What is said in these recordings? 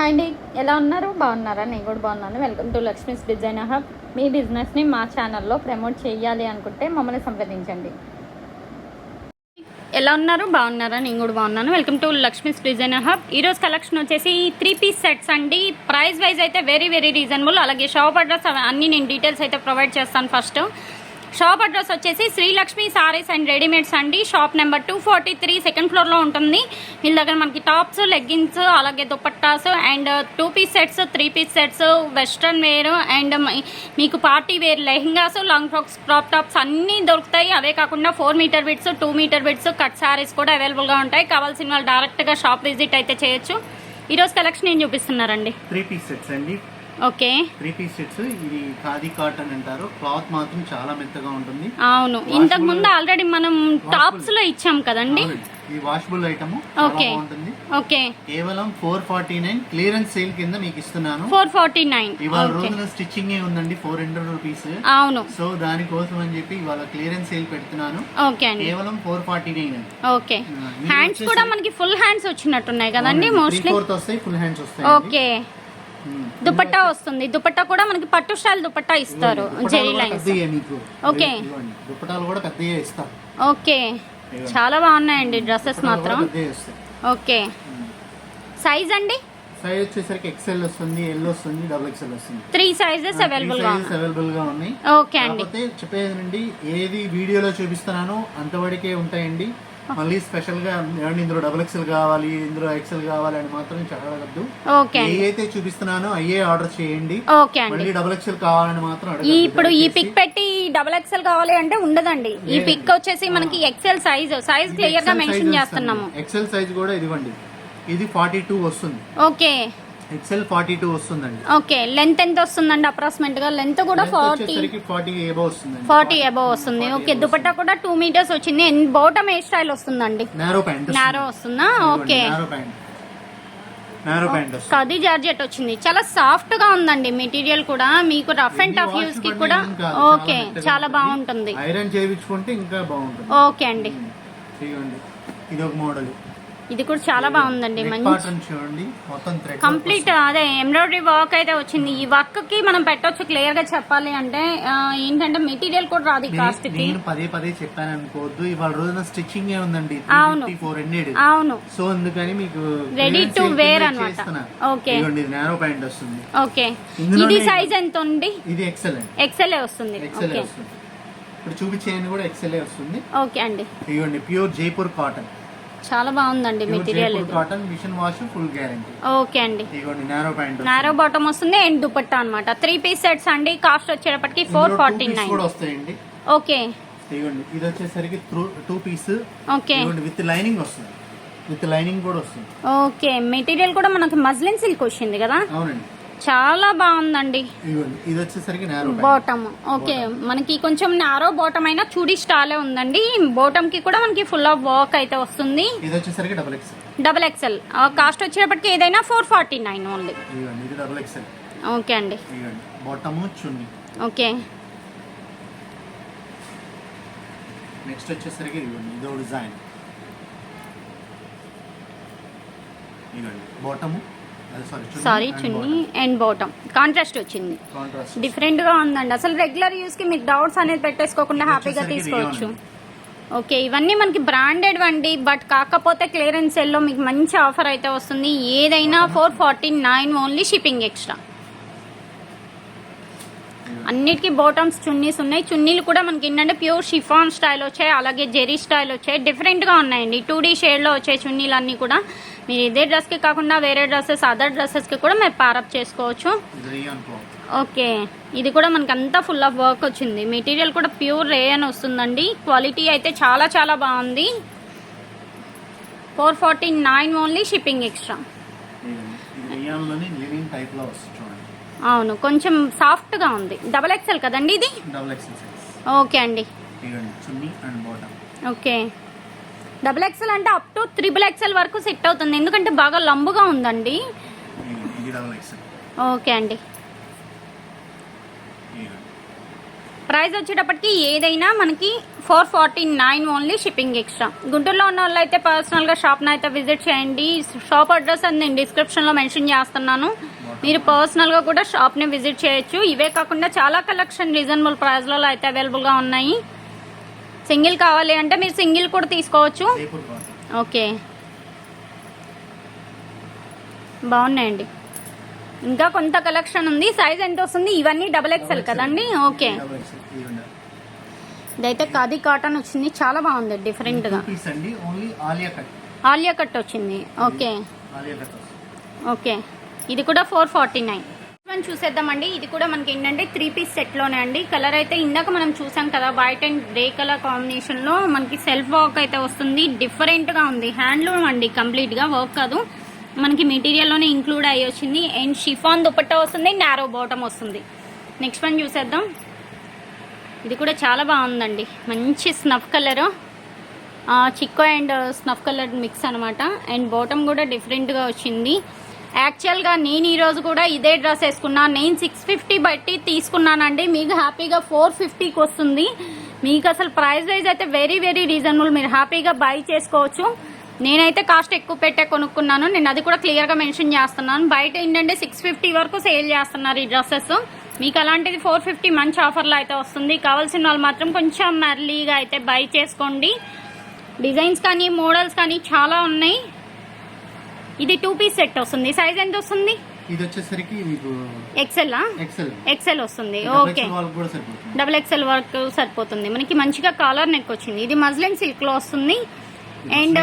Hi అండి. ఎలా ఉన్నారు? బాగున్నారా? నేను కూడా బాగున్నాను. Welcome to Lakshmi's design hub మీ బిజినెస్ని మా ఛానల్లో ప్రమోట్ చేయాలి అనుకుంటే మమ్మల్ని సంప్రదించండి. ఎలా ఉన్నారు? బాగున్నారా? నేను కూడా బాగున్నాను. Welcome to Lakshmi's design hub ఈరోజు కలెక్షన్ వచ్చేసి త్రీ పీస్ సెట్స్ అండి. ప్రైస్ వైజ్ అయితే వెరీ వెరీ రీజనబుల్ అలాగే షాప్ అడ్రస్ అవి అన్ని నేను డీటెయిల్స్ అయితే ప్రొవైడ్ చేస్తాను ఫస్ట్ షాప్ అడ్రస్ వచ్చేసి శ్రీలక్ష్మి సారీస్ అండ్ రెడీమేడ్స్ అండి. Shop number two forty three second ఫ్లోర్లో ఉంటుంది. వీళ్ళ దగ్గర మనకి టాప్స్ లెగ్గిన్స్ అలాగే dupattas and two piece sets three piece sets western wear and మీకు party wear lehengas long frocks crop tops అన్నీ దొరుకుతాయి. అవే కాకుండా four meter bits two meter bits cut sarees కూడా అవైలబుల్గా ఉంటాయి. కావాల్సిన వాళ్ళు డైరెక్ట్గా షాప్ విజిట్ అయితే చేయొచ్చు. ఈరోజు కలెక్షన్ ఏం చూపిస్తున్నారండి? త్రీ పీస్ సెట్స్ అండి. ఓకే. త్రీ పీస్ సెట్స్ ఇది ఖాదీ కాటన్ అంటారు. క్లాత్ మాత్రం చాలా మెత్తగా ఉంటుంది. అవును. ఇంతకు ముందు ఆల్రెడీ మనం టాప్స్లో ఇచ్చాం కదండి. ఇది వాషబుల్ ఐటమ్ Okay. బాగుంటుంది. ఓకే. కేవలం four forty nine clearance sale కింద మీకు ఇస్తున్నాను. ఫోర్ ఫార్టీ నైన్ ఇవాళ ఓకే. రోజున స్టిచ్చింగ్ ఏ ఉందండి? ఫోర్ హండ్రెడ్ రూపీస్ అవును. సో దానికోసం అని చెప్పి ఇవాళ క్లియరెన్స్ సేల్ పెడుతున్నాను. ఓకే అండి. కేవలం ఫోర్ ఫార్టీ నైన్ అండి. ఓకే. హ్యాండ్స్ కూడా మనకి ఫుల్ హ్యాండ్స్ వచ్చినట్టున్నాయి కదండి మోస్ట్లీ ఫోర్త్ వస్తాయి ఫుల్ హ్యాండ్స్ వస్తాయి ఓకే. దుపట్టా వస్తుంది. దుపట్టా కూడా మనకి పట్టు స్టైల్ దుపట్టా ఇస్తారు. జెరీ లైన్స్. కూడా ఇస్తాం ఓకే. చాలా బాగున్నాయండి డ్రెస్సెస్ మాత్రం. ఓకే. సైజ్ అండి? సైజ్ వచ్చేసరికి ఎక్సెల్ వస్తుంది ఎల్ వస్తుంది డబుల్ ఎక్సెల్ వస్తుంది. త్రీ సైజెస్ అవైలబుల్గా ఉన్నాయి. అవైలబుల్గా ఉన్నాయి. ఓకే అండి. చెప్పేదండి ఏది వీడియోలో చూపిస్తున్నానో అంతవరకే ఉంటాయండి. మళ్ళీ స్పెషల్గా ఇందులో డబుల్ ఎక్సెల్ కావాలి ఇందులో ఎక్సెల్ కావాలి అని మాత్రం చదవద్దు. ఓకే ఏ అండి. అయితే చూపిస్తున్నానో అయ్యే ఆర్డర్ చేయండి. మళ్ళీ డబుల్ ఎక్సెల్ కావాలని మాత్రం అడగద్దు. ఇప్పుడు ఈ. పిక్ పెట్టి డబల్ ఎక్సెల్ కావాలి అంటే ఉండదండి. ఈ పిక్ వచ్చేసి మనకి ఎక్సెల్ సైజ్ సైజ్ క్లియర్గా మెన్షన్ చేస్తున్నాము. ఎక్సెల్ సైజ్ కూడా ఇదివ్వండి ఇది ఫార్టీ టూ వస్తుంది. ఓకే. ఎక్సెల్ ఫార్టీ టూ వస్తుందండి. ఓకే లెంత్ ఎంత వస్తుందండి అప్రాక్సిమేట్గా? లెంత్ కూడా ఫార్టీ ఫార్టీ ఏబో వస్తుందండి. ఫార్టీ అబవ్ వస్తుంది. ఓకే దుపట్టా కూడా టూ మీటర్స్ వచ్చింది. బాటమ్ ఏ స్టైల్ వస్తుందండి? నారో ప్యాంట్ నారో వస్తుందా? Okay narrow pant narrow pant వస్తుంది. కది జార్జెట్ వచ్చింది. చాలా సాఫ్ట్గా ఉందండి మెటీరియల్ కూడా. మీకు రఫ్ అండ్ టఫ్ యూస్కి కూడా ఓకే చాలా. బాగుంటుంది. ఐరన్ చేయించుకుంటే ఇంకా బాగుంటుంది. ఓకే అండి. చూడండి ఇది ఒక మోడల్ ఇది కూడా చాలా బాగుందండి మంచి చూడండి. మొత్తం కంప్లీట్ అదే ఎంబ్రాయిడరీ వర్క్ అయితే వచ్చింది. ఈ వర్క్కి మనం పెట్టొచ్చు క్లియర్గా చెప్పాలి అంటే ఏంటంటే మెటీరియల్ కూడా రాదు కాస్ట్కి. నేను పదే పదే చెప్పాను అనుకోవద్దు. ఇవాళ రోజున స్టిచ్చింగ్ ఏ ఉందండి. అవును. అవును. సో అందుకని మీకు అన్నమాట. చేస్తున్నా. Okay. ఇదిగోండి ఇది నారో ప్యాంట్ వస్తుంది. ఓకే ఇది సైజ్ ఎంత ఉంది ఇది ఎక్సెల్ ఎక్సెల్ వస్తుంది. ఎక్సెల్ ఓకే వస్తుంది. ఇప్పుడు చూపించేయని కూడా ఎక్సెల్ వస్తుంది. ఓకే అండి. ఇదిగోండి ప్యూర్ జైపూర్ కాటన్ చాలా బాగుందండి మెటీరియల్ జైపూర్ ఇది. Cotton machine wash full guarantee okay అండి. నారో ప్యాంట్ నారో బాటమ్ వస్తుంది. అండ్ దుపట్టా అన్నమాట. త్రీ పీస్ సెట్స్ అండి కాస్ట్ వచ్చేటప్పటికి ఫోర్ ఫార్టీ నైన్ ఓకే ఇది వచ్చేసరికి two piece okay with lining వస్తుంది. విత్ లైనింగ్ కూడా వస్తుంది. ఓకే మెటీరియల్ కూడా మనకి మజ్లిన్ సిల్క్ వచ్చింది కదా? అవునండి. చాలా బాగుందండి. ఇదిగోండి ఇది వచ్చేసరికి నారో బాటమ్ ఓకే మనకి కొంచెం నారో బాటమ్ అయినా చూడి స్టాలే ఉందండి. బాటమ్కి కూడా మనకి ఫుల్ ఆఫ్ వర్క్ అయితే వస్తుంది. ఇది వచ్చేసరికి double XL double XL cost వచ్చేటప్పటికి ఏదైనా ఫోర్ ఫార్టీ నైన్ ఓన్లీ ఇది డబుల్ ఓకే అండి. బాటము చున్ని. ఓకే నెక్స్ట్ వచ్చేసరికి ఇదో design bottom sorry chunni and bottom contrast వచ్చింది. కాంట్రాస్ట్ డిఫరెంట్గా ఉందండి. అసలు రెగ్యులర్ యూస్కి మీరు డౌట్స్ అనేది పెట్టేసుకోకుండా హ్యాపీగా తీసుకోవచ్చు. ఓకే ఇవన్నీ మనకి బ్రాండెడ్ అండి బట్ కాకపోతే క్లియరెన్స్ సెల్లో మీకు మంచి ఆఫర్ అయితే వస్తుంది. ఏదైనా four forty nine only shipping extra అన్నిటికీ బాటమ్స్ చున్నీస్ ఉన్నాయి. చున్నీలు కూడా మనకి ఏంటంటే ప్యూర్ షిఫాన్ స్టైల్ వచ్చాయి అలాగే జెరీ స్టైల్ వచ్చాయి. డిఫరెంట్గా ఉన్నాయండి. టూ డీ షేడ్లో వచ్చే చున్నీలు అన్నీ కూడా. మీరు ఇదే డ్రెస్కి కాకుండా వేరే డ్రెస్సెస్ అదర్ డ్రెస్సెస్కి కూడా మీరు పారప్ చేసుకోవచ్చు. ఓకే. ఇది కూడా మనకి అంతా ఫుల్ ఆఫ్ వర్క్ వచ్చింది. మెటీరియల్ కూడా ప్యూర్ రే అని వస్తుందండి. క్వాలిటీ అయితే చాలా చాలా బాగుంది. Four forty nine only shipping extra అవును కొంచెం సాఫ్ట్గా ఉంది. డబల్ ఎక్సెల్ కదండి ఇది? ఓకే అండి. ఓకే. డబుల్ ఎక్సెల్ అంటే అప్ టు త్రిబుల్ ఎక్సెల్ వరకు సెట్ అవుతుంది. ఎందుకంటే బాగా లంబుగా ఉందండి. ఓకే అండి. ప్రైస్ వచ్చేటప్పటికి ఏదైనా మనకి four forty nine only shipping extra. గుంటూరులో ఉన్న వాళ్ళు అయితే పర్సనల్గా షాప్ని అయితే విజిట్ చేయండి. షాప్ అడ్రస్ అని నేను డిస్క్రిప్షన్లో మెన్షన్ చేస్తున్నాను. మీరు పర్సనల్గా కూడా షాప్ని విజిట్ చేయొచ్చు. ఇవే కాకుండా చాలా కలెక్షన్ రీజనబుల్ ప్రైస్లలో అయితే అవైలబుల్గా ఉన్నాయి. సింగిల్ కావాలి అంటే మీరు సింగిల్ కూడా తీసుకోవచ్చు. ఓకే. బాగున్నాయండి. ఇంకా కొంత కలెక్షన్ ఉంది. సైజ్ ఎంత వస్తుంది? ఇవన్నీ డబల్ ఎక్స్ఎల్ కదండి? ఓకే. ఇదైతే ఖాదీ కాటన్ వచ్చింది. చాలా బాగుంది డిఫరెంట్గా. పీస్ అండి. Only Alia cut. వచ్చింది. ఓకే. ఓకే. ఇది కూడా ఫోర్ ఫార్టీ నైన్ మనం చూసేద్దామండి. ఇది కూడా మనకి ఏంటంటే త్రీ పీస్ సెట్లోనే అండి. కలర్ అయితే ఇందాక మనం చూసాం కదా వైట్ అండ్ గ్రే కలర్ కాంబినేషన్లో మనకి సెల్ఫ్ వర్క్ అయితే వస్తుంది. డిఫరెంట్గా ఉంది. హ్యాండ్లూమ్ అండి కంప్లీట్గా వర్క్ కాదు. మనకి మెటీరియల్లోనే ఇంక్లూడ్ అయ్యి వచ్చింది. అండ్ షిఫాన్ దుపట్టా వస్తుంది నారో బాటమ్ వస్తుంది. నెక్స్ట్ వన్ చూసేద్దాం. ఇది కూడా చాలా బాగుందండి. మంచి snuff colour చిక్కో and snuff colour mix అనమాట అండ్ బాటమ్ కూడా డిఫరెంట్గా వచ్చింది. యాక్చువల్గా నేను ఈరోజు కూడా ఇదే డ్రెస్ వేసుకున్నాను. నేను సిక్స్ ఫిఫ్టీ బట్టి తీసుకున్నానండి. మీకు హ్యాపీగా ఫోర్ ఫిఫ్టీకి వస్తుంది. మీకు అసలు ప్రైస్ వైజ్ అయితే వెరీ వెరీ రీజనబుల్ మీరు హ్యాపీగా బై చేసుకోవచ్చు. నేనైతే కాస్ట్ ఎక్కువ పెట్టే కొనుక్కున్నాను. నేను అది కూడా క్లియర్గా మెన్షన్ చేస్తున్నాను. బయట ఏంటంటే సిక్స్ ఫిఫ్టీ వరకు సేల్ చేస్తున్నారు ఈ డ్రెస్సెస్ మీకు అలాంటిది ఫోర్ ఫిఫ్టీ మంచి ఆఫర్లో అయితే వస్తుంది. కావాల్సిన వాళ్ళు మాత్రం కొంచెం మెర్లీగా అయితే బై చేసుకోండి. డిజైన్స్ కానీ మోడల్స్ కానీ చాలా ఉన్నాయి. ఇది టూ పీస్ సెట్ వస్తుంది. సైజ్ ఎంత వస్తుంది? ఇది వచ్చేసరికి మీకు ఎక్సెల్ ఎక్సెల్ ఎక్సెల్ వస్తుంది. ఓకే డబుల్ ఎక్సెల్ వర్క్ సరిపోతుంది. మనకి మంచిగా కాలర్ నెక్ వచ్చింది. ఇది మజ్లిన్ సిల్క్లో వస్తుంది. And.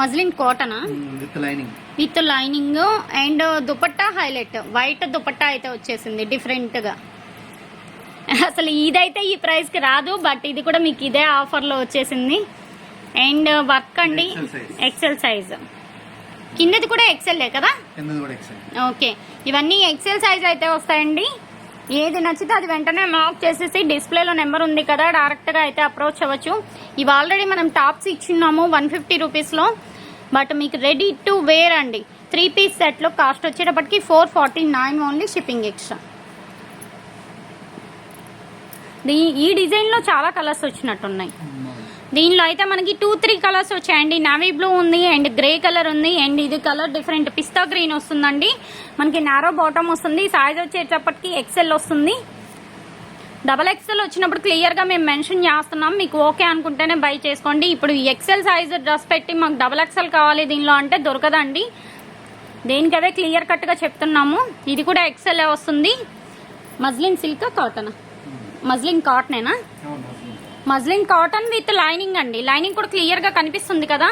Muslin కాటనా with lining with lining and dupatta highlight white dupatta అయితే వచ్చేసింది. డిఫరెంట్గా. అసలు ఇదైతే ఈ ప్రైస్కి రాదు బట్ ఇది కూడా మీకు ఇదే ఆఫర్లో వచ్చేసింది. అండ్. వర్క్ అండి. ఎక్సెల్ సైజ్ కిందది కూడా ఎక్సెల్లే కదా? కిందది కూడా ఎక్సెల్ ఓకే. ఇవన్నీ ఎక్సెల్ సైజ్ అయితే వస్తాయండి. ఏది నచ్చితే అది వెంటనే మార్క్ చేసేసి డిస్ప్లేలో నెంబర్ ఉంది కదా డైరెక్ట్గా అయితే అప్రోచ్ అవ్వచ్చు. ఇవి ఆల్రెడీ మనం టాప్స్ ఇచ్చిన్నాము వన్ ఫిఫ్టీ రూపీస్లో బట్ మీకు రెడీ టు వేర్ అండి. త్రీ పీస్ సెట్లో కాస్ట్ వచ్చేటప్పటికి four forty nine only shipping extra ఈ డిజైన్లో చాలా కలర్స్ వచ్చినట్టున్నాయి. దీనిలో అయితే మనకి టూ త్రీ కలర్స్ వచ్చాయండి. నావీ బ్లూ ఉంది అండ్ గ్రే కలర్ ఉంది అండ్ ఇది కలర్ డిఫరెంట్ పిస్తా గ్రీన్ వస్తుందండి. మనకి నారో బాటమ్ వస్తుంది. సైజ్ వచ్చేటప్పటికి ఎక్సెల్ వస్తుంది. డబల్ ఎక్సెల్ వచ్చినప్పుడు క్లియర్గా మేము మెన్షన్ చేస్తున్నాం. మీకు ఓకే అనుకుంటేనే బై చేసుకోండి. ఇప్పుడు ఎక్సెల్ సైజ్ డ్రెస్ పెట్టి మాకు డబల్ ఎక్సెల్ కావాలి దీనిలో అంటే దొరకదండి. దేనికవే క్లియర్ కట్గా చెప్తున్నాము. ఇది కూడా ఎక్సెల్ వస్తుంది. మజ్లిన్ సిల్క్ కాటన్ మజ్లిన్ కాటనేనా మజ్లిన్ కాటన్ విత్ లైనింగ్ అండి. లైనింగ్ కూడా క్లియర్గా కనిపిస్తుంది కదా?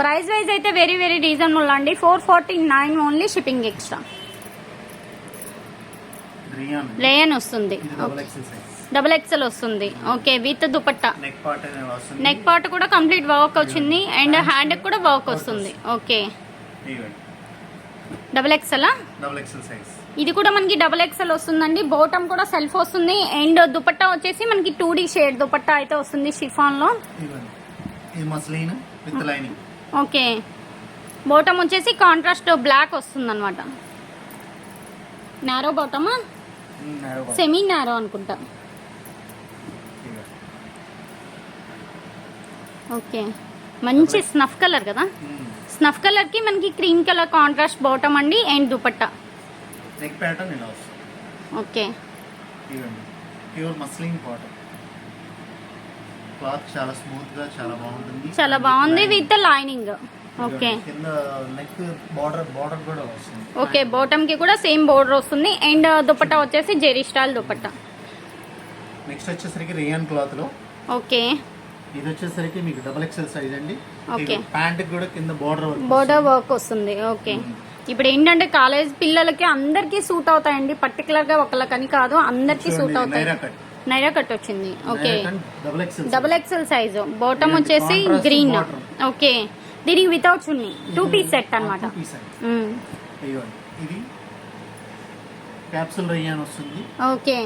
ప్రైస్ వైజ్ అయితే వెరీ వెరీ రీజనబుల్ అండి. Four forty nine only shipping extra Leyen వస్తుంది. డబుల్ ఎక్సెల్ వస్తుంది. Okay with dupatta. Neck part కూడా కంప్లీట్ వర్క్ వచ్చింది. అండ్ హ్యాండ్ కూడా వర్క్ వస్తుంది. ఓకే డబుల్ సైజ్ ఇది కూడా మనకి డబుల్ ఎక్సెల్ వస్తుందండి. బోటం కూడా సెల్ఫ్ వస్తుంది. అండ్ దుపట్టా వచ్చేసి మనకి టూ డీ షేడ్ దుపట్టా అయితే వస్తుంది షిఫాన్లో ఓకే. బాటమ్ వచ్చేసి కాంట్రాస్ట్ బ్లాక్ వస్తుంది అనమాట నారో బాటమా సెమీ నారో అనుకుంటా. ఓకే. మంచి స్నఫ్ కలర్ కదా? స్నఫ్ కలర్కి మనకి క్రీమ్ కలర్ కాంట్రాస్ట్ బాటమ్ అండి అండ్ దుపట్టా. నెక్ ప్యాటర్న్ ఇలా వస్తుంది ఓకే. ఇవ్వండి ప్యూర్ మస్లిన్ కాటన్ క్లాత్ చాలా స్మూత్గా చాలా బాగుంటుంది. చాలా బాగుంది విత్ లైనింగ్ ఓకే. కింద నెక్ బార్డర్ బార్డర్ కూడా వస్తుంది. ఓకే బాటమ్కి కూడా సేమ్ బోర్డర్ వస్తుంది. అండ్ దుపట్టా వచ్చేసి జెరీ స్టైల్ దుపట్టా. నెక్స్ట్ వచ్చేసరికి రియాన్ క్లాత్లో. ఓకే ఇది వచ్చేసరికి మీకు డబుల్ ఎక్సెల్ సైజ్ అండి. ప్యాంట్ కూడా కింద బార్డర్ బోర్డర్ వర్క్ వస్తుంది. ఓకే ఇప్పుడు ఏంటంటే కాలేజ్ పిల్లలకి అందరికీ సూట్ అవుతాయండి. పర్టికులర్గా ఒకళ్ళకని కాదు అందరికీ సూట్ అవుతాయి. నైరా కట్ వచ్చింది. Okay double XL size bottom వచ్చేసి గ్రీన్. ఓకే దీనికి without chunni. Two piece set అనమాట ఓకే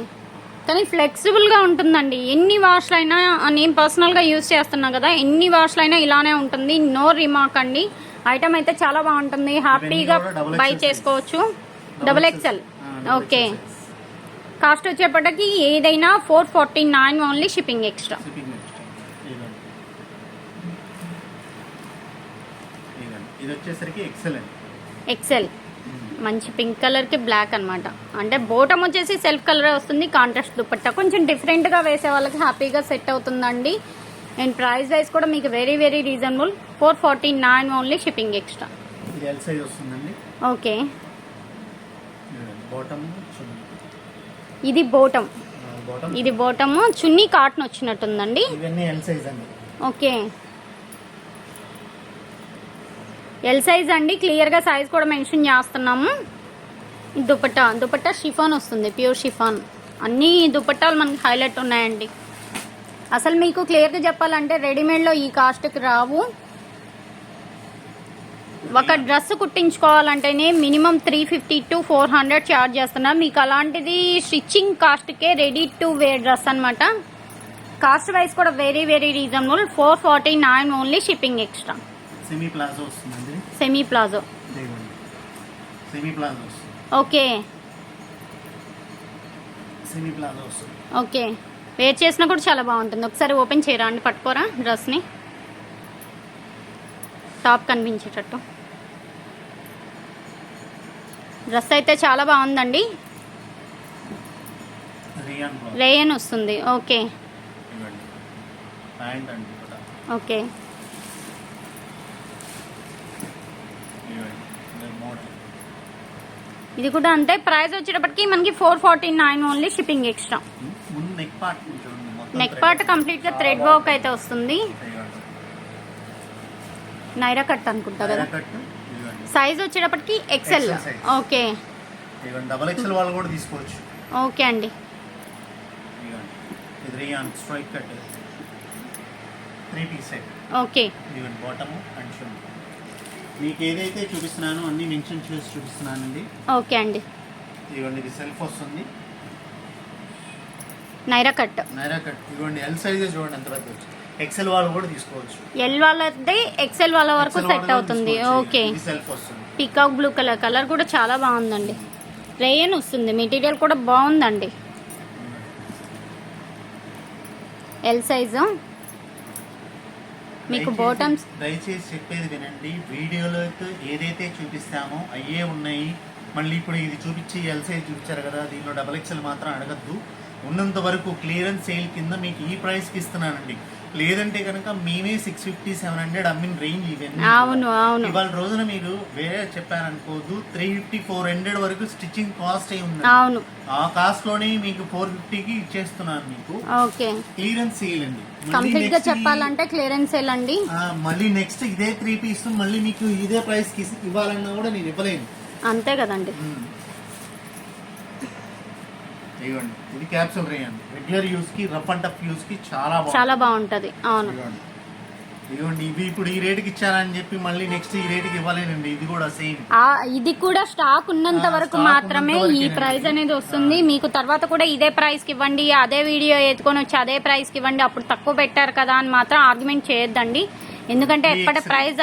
కానీ ఫ్లెక్సిబుల్గా ఉంటుందండి. ఎన్ని వాష్లు అయినా నేను పర్సనల్గా యూజ్ చేస్తున్నా కదా ఎన్ని వాష్లు అయినా ఇలానే ఉంటుంది. నో రిమార్క్ అండి. ఐటమ్ అయితే చాలా బాగుంటుంది. హ్యాపీగా బై చేసుకోవచ్చు. Double double okay. కాస్ట్ వచ్చేపటికి ఏదైనా four forty nine only shipping extra ఇది వచ్చేసరికి ఎక్సలెంట్ ఎక్సెల్ మంచి పింక్ కలర్కి బ్లాక్ అన్నమాట. అంటే బోటం వచ్చేసి సెల్ఫ్ కలర్ వస్తుంది కాంట్రాస్ట్ దుపట్టా. కొంచెం డిఫరెంట్గా వేసే వాళ్ళకి హ్యాపీగా సెట్ అవుతుందండి. అండ్ ప్రైస్ వైజ్ కూడా మీకు very very reasonable four forty nine only shipping extra okay. ఇది బోటం బాటమ్ ఇది బోటము చున్నీ కాటన్ వచ్చినట్టుందండి. ఓకే. ఎల్ సైజ్ అండి. క్లియర్గా సైజ్ కూడా మెన్షన్ చేస్తున్నాము. దుపట్టా దుపట్టా షిఫాన్ వస్తుంది ప్యూర్ షిఫాన్. అన్నీ దుపట్టాలు మనకి హైలైట్ ఉన్నాయండి. అసలు మీకు క్లియర్గా చెప్పాలంటే రెడీమేడ్లో ఈ కాస్ట్కి రావు. ఒక dress కుట్టించుకోవాలంటేనే minimum three fifty to four hundred charge చేస్తున్నా. మీకు అలాంటిది స్టిచ్చింగ్ కాస్ట్కే రెడీ టు వేర్ డ్రెస్ అనమాట కాస్ట్ వైజ్ కూడా very very reasonable four forty nine only shipping extra semi palazzo వస్తుందండి. Semi palazzo semi okay semi palazzo వస్తుంది okay wear చేసినా కూడా చాలా బాగుంటుంది. ఒకసారి ఓపెన్ చేయరా అండి పట్టుకోరా డ్రెస్ని. టాప్ కనిపించేటట్టు. డ్రెస్ అయితే చాలా బాగుందండి. రియాన్ వస్తుంది. ఓకే ఓకే ఇది కూడా అంతే ప్రైస్ వచ్చేటప్పటికి మనకి four forty nine only shipping extra neck part కంప్లీట్గా థ్రెడ్ వర్క్ అయితే వస్తుంది. నైరా కట్ అనుకుంటా కదా. సైజ్ వచ్చేటప్పటికి XL size. Okay double XL వాళ్ళు కూడా తీసుకోవచ్చు. ఓకే అండి. ఓకే బాటమ్ అండ్ మీకు ఏదైతే చూపిస్తున్నానో అన్ని మెన్షన్ చేసి చూపిస్తున్నానండి. ఓకే అండి. ఇదిగోండి ఇది సెల్ఫ్ వస్తుంది. నైరా కట్. నైరా కట్. ఇదిగోండి ఎల్ సైజే చూడండి ఎంత పెద్ద ఎక్సెల్ వాళ్ళు కూడా తీసుకోవచ్చు. ఎల్ వాళ్ళది ఎక్సెల్ వాళ్ళ వరకు సెట్ అవుతుంది. ఓకే. సెల్ఫ్ వస్తుంది. పికాక్ బ్లూ కలర్ కలర్ కూడా చాలా బాగుందండి. రేయన్ వస్తుంది. మెటీరియల్ కూడా బాగుందండి. ఎల్ సైజు మీకు బాటమ్స్ దయచేసి చెప్పేది వినండి. వీడియోలో ఏదైతే చూపిస్తామో అయ్యే ఉన్నాయి. మళ్ళీ ఇప్పుడు ఇది చూపించి ఎల్ సైజ్ చూపించారు కదా దీనిలో డబల్ ఎక్స్ఎల్ మాత్రం అడగద్దు. ఉన్నంత వరకు క్లియరెన్స్ సేల్ కింద మీకు ఈ ప్రైస్కి ఇస్తున్నానండి. లేదంటే కనుక మేమే సిక్స్ ఫిఫ్టీ సెవెన్ హండ్రెడ్ అమ్మిన రేంజ్ ఇవన్నీ అవును అవును. ఇవాళ రోజున మీరు వేరే చెప్పారనుకోవద్దు త్రీ ఫిఫ్టీ ఫోర్ హండ్రెడ్ వరకు స్టిచ్చింగ్ కాస్ట్ అయి ఉంది అవును. ఆ కాస్ట్లోనే మీకు ఫోర్ ఫిఫ్టీకి ఇచ్చేస్తున్నాను మీకు. ఓకే. క్లియరెన్స్ సేల్ అండి. కంప్లీట్గా చెప్పాలంటే క్లియరెన్స్ సేల్ అండి. మళ్ళీ నెక్స్ట్ ఇదే త్రీ పీస్ మళ్ళీ మీకు ఇదే ప్రైస్కి ఇవ్వాలన్నా కూడా నేను ఇవ్వలేను. అంతే కదండి. ఇది క్యాప్సూల్ రేయండి రెగ్యులర్ యూస్కి రఫ్ అండ్ టఫ్ చాలా చాలా బాగుంటది. అవును. ఇదిగోండి ఇదిగోండి ఇవి ఇప్పుడు ఈ రేటుకి ఇచ్చారని చెప్పి మళ్ళీ నెక్స్ట్ ఈ రేటుకి ఇవ్వలేనండి. ఇది కూడా సేమ్ ఆ ఇది కూడా స్టాక్ ఉన్నంత వరకు మాత్రమే ఈ. ప్రైస్ అనేది వస్తుంది. మీకు తర్వాత కూడా ఇదే ప్రైస్కి ఇవ్వండి అదే వీడియో ఎత్తుకొని వచ్చి అదే ప్రైస్కి ఇవ్వండి అప్పుడు తక్కువ పెట్టారు కదా అని మాత్రం ఆర్గ్యుమెంట్ చేయొద్దండి. ఎందుకంటే 3XL. ఎప్పటి price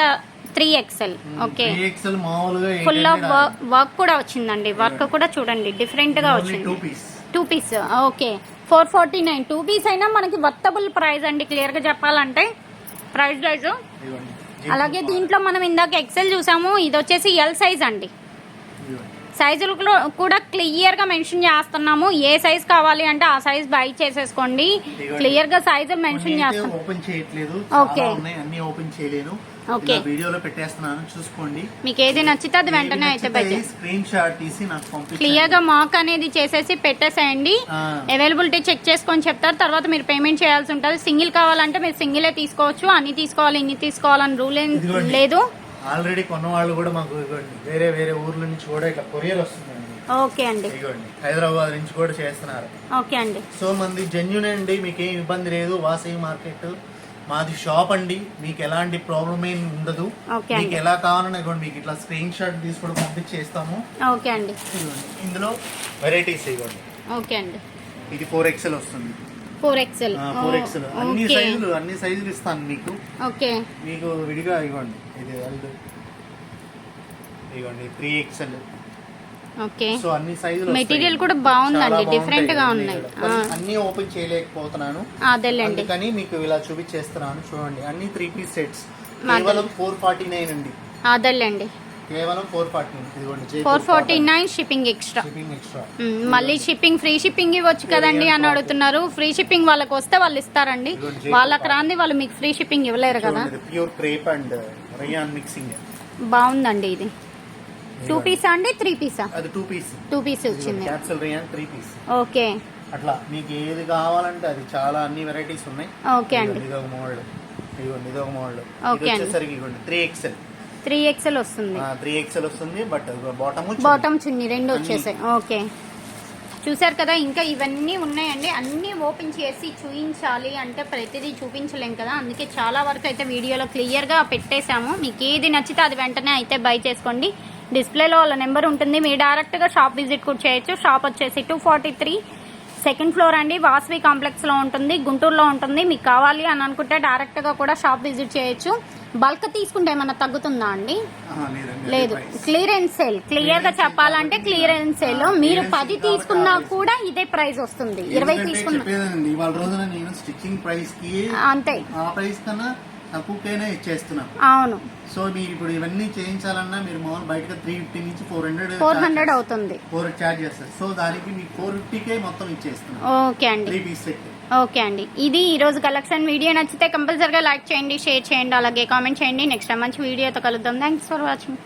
three XL okay. Full of work కూడా వచ్చిందండి. వర్క్ కూడా చూడండి. డిఫరెంట్గా వచ్చింది. Two piece. Okay. Four forty nine two piece అయినా మనకి వర్తబుల్ ప్రైస్ అండి. క్లియర్గా చెప్పాలంటే. ప్రైస్ ఇదిగోండి అలాగే దీంట్లో మనం ఇందాక ఎక్సెల్ చూసాము. ఇది వచ్చేసి ఎల్ సైజ్ అండి. సైజులు కూడా- కూడా క్లియర్గా మెన్షన్ చేస్తున్నాము. ఏ సైజ్ కావాలి అంటే ఆ సైజ్ బై చేసేసుకోండి. క్లియర్గా సైజులు మెన్షన్ చేస్తాం. ఓపెన్ చేయట్లేదు. ఓకే. చాలా ఉన్నాయి. అన్ని ఓపెన్ చేయలేను. ఓకే. వీడియోలో పెట్టేస్తున్నాను. చూసుకోండి. మీకు ఏది నచ్చితే అది వెంటనే అయితే స్క్రీన్ షాట్ తీసి నాకు పంపించండి. క్లియర్గా మాక్ అనేది చేసేసి పెట్టేసేయండి. అవైలబిలిటీ చెక్ చేసుకొని చెప్తారు. తర్వాత మీరు పేమెంట్ చేయాల్సి ఉంటుంది. సింగిల్ కావాలంటే మీరు సింగిలే తీసుకోవచ్చు. అన్ని తీసుకోవాలి ఇన్ని తీసుకోవాలని రూల్ ఏం. లేదు. ఆల్రెడీ కొన్న వాళ్ళు కూడా మాకు వేరే వేరే ఊర్ల నుంచి కూడా ఇట్లా కొరియర్ వస్తుందండి. ఓకే అండి. హైదరాబాద్ నుంచి కూడా చేస్తున్నారు. ఓకే అండి. సో మంది జెన్యున్ అండి. మీకు ఏం ఇబ్బంది లేదు. వాసవి మార్కెట్ మాది షాప్ అండి. మీకు ఎలాంటి ప్రాబ్లం ఏం ఉండదు. మీకు ఎలా కావాలన్నా ఇదిగోండి మీకు ఇట్లా స్క్రీన్ షాట్ తీసుకొని పంపించేస్తాము. ఓకే అండి. ఇందులో వెరైటీస్ ఇవ్వండి ఓకే అండి. ఇది ఫోర్ ఎక్స్ఎల్ వస్తుంది. ఫోర్ ఎక్స్ఎల్ ఫోర్ ఎక్స్ఎల్ అన్ని సైజులు అన్ని సైజులు ఇస్తాను మీకు. ఓకే. మీకు విడిగా ఇవ్వండి ఇది ఇవ్వండి త్రీ ఎక్స్ఎల్ ఓకే. సో అన్ని సైజులు మెటీరియల్ కూడా బాగుందండి డిఫరెంట్గా ఉన్నాయి. అన్ని ఓపెన్ చేయలేకపోతున్నాను. అదేలేండి. అందుకని మీకు ఇలా చూపించేస్తున్నాను. చూడండి అన్ని త్రీ పీస్ సెట్స్ కేవలం ఫోర్ ఫార్టీ నైన్ అండి. అదేలేండి. కేవలం ఫోర్ ఫార్టీ ఇదిగోండి four forty. Nine shipping extra shipping extra మళ్ళీ షిప్పింగ్ ఫ్రీ షిప్పింగ్ ఇవ్వచ్చు కదండి అని అడుగుతున్నారు. ఫ్రీ షిప్పింగ్ వాళ్ళకి వస్తే వాళ్ళు ఇస్తారండి. వాళ్ళకి రాంది వాళ్ళు మీకు ఫ్రీ షిప్పింగ్ ఇవ్వలేరు కదా. Pure crepe and rayon mixing బాగుందండి ఇది. టూ పీసా అండి? త్రీ పీసా అది టూ పీస్ టూ పీస్ వచ్చింది. Capsule rayon three piece okay అట్లా మీకు ఏది కావాలంటే అది చాలా అన్ని వెరైటీస్ ఉన్నాయి. ఓకే అండి. ఇదిగోండి, ఇదొక మోడల్ ఇదిగోండి ఇదొక మోడల్ ఇది ఓకే అండి. వచ్చేసరికి ఇదిగోండి త్రీ ఎక్సెల్ త్రీ ఎక్స్ఎల్ వస్తుంది. త్రీ ఎక్సెల్ వస్తుంది బట్ బాటమ్ బాటమ్ చున్నీ. రెండు వచ్చేసాయి. ఓకే చూసారు కదా ఇంకా ఇవన్నీ ఉన్నాయండి. అన్నీ ఓపెన్ చేసి చూపించాలి అంటే ప్రతిదీ చూపించలేం కదా. అందుకే చాలా వరకు అయితే వీడియోలో క్లియర్గా పెట్టేశాము. మీకు ఏది నచ్చితే అది వెంటనే అయితే బై చేసుకోండి. డిస్ప్లేలో వాళ్ళ నెంబర్ ఉంటుంది. మీరు డైరెక్ట్గా షాప్ విజిట్ కూడా చేయొచ్చు. షాప్ వచ్చేసి two forty three. Second floor అండి. వాసవి కాంప్లెక్స్లో ఉంటుంది. గుంటూరులో ఉంటుంది. మీకు కావాలి అని అనుకుంటే డైరెక్ట్గా కూడా షాప్ విజిట్ చేయొచ్చు. బల్క్ తీసుకుంటే ఏమన్నా తగ్గుతుందా అండి? లేదు. Clearance sale. క్లియర్గా చెప్పాలంటే క్లియరెన్స్ సేల్. మీరు పది తీసుకున్నా కూడా ఇదే ప్రైస్ వస్తుంది. ఇరవై తీసుకున్నా. అంతే. ఆ ప్రైస్ కన్నా తక్కువకైనా ఇచ్చేస్తున్నాను అవును. సో మీరు ఇప్పుడు ఇవన్నీ చేయించాలన్నా మీరు మామూలు బయటకు త్రీ ఫిఫ్టీ నుంచి ఫోర్ హండ్రెడ్ ఫోర్ హండ్రెడ్ అవుతుంది. ఫోర్ చార్జ్ చేస్తారు సో దానికి మీకు ఫోర్ ఫిఫ్టీకే మొత్తం ఇచ్చేస్తున్నాను ఓకే అండి. త్రీ పీస్ సెట్ ఓకే అండి. ఇది ఈ రోజు కలెక్షన్ వీడియో నచ్చితే కంపల్సరీగా లైక్ చేయండి షేర్ చేయండి అలాగే కామెంట్ చేయండి. నెక్స్ట్ టైం మంచి వీడియోతో కలుద్దాం. Thanks for watching